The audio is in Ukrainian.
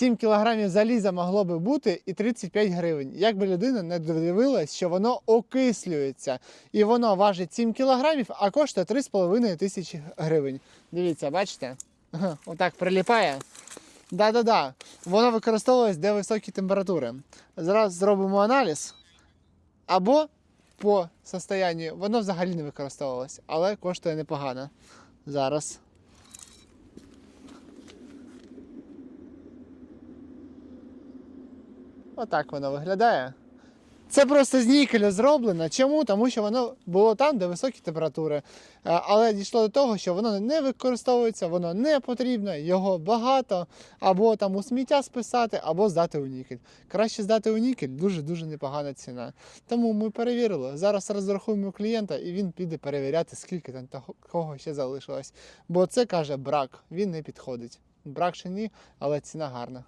7 кілограмів заліза могло би бути і 35 гривень. Якби людина не дивилась, що воно окислюється. І воно важить 7 кілограмів, а коштує 3,5 тисячі гривень. Дивіться, бачите? Отак приліпає. Да-да-да. Воно використовувалось де високі температури. Зараз зробимо аналіз. Або по состоянню воно взагалі не використовувалось, але коштує непогано. Зараз. Отак воно виглядає. Це просто з нікелю зроблено. Чому? Тому що воно було там, де високі температури. Е, Але дійшло до того, що воно не використовується, воно не потрібно, його багато, або там у сміття списати, або здати у нікель. Краще здати у нікель дуже-дуже непогана ціна. Тому ми перевірили. Зараз розрахуємо клієнта і він піде перевіряти, скільки там того кого ще залишилось. Бо це каже брак, він не підходить. Брак ще ні, але ціна гарна.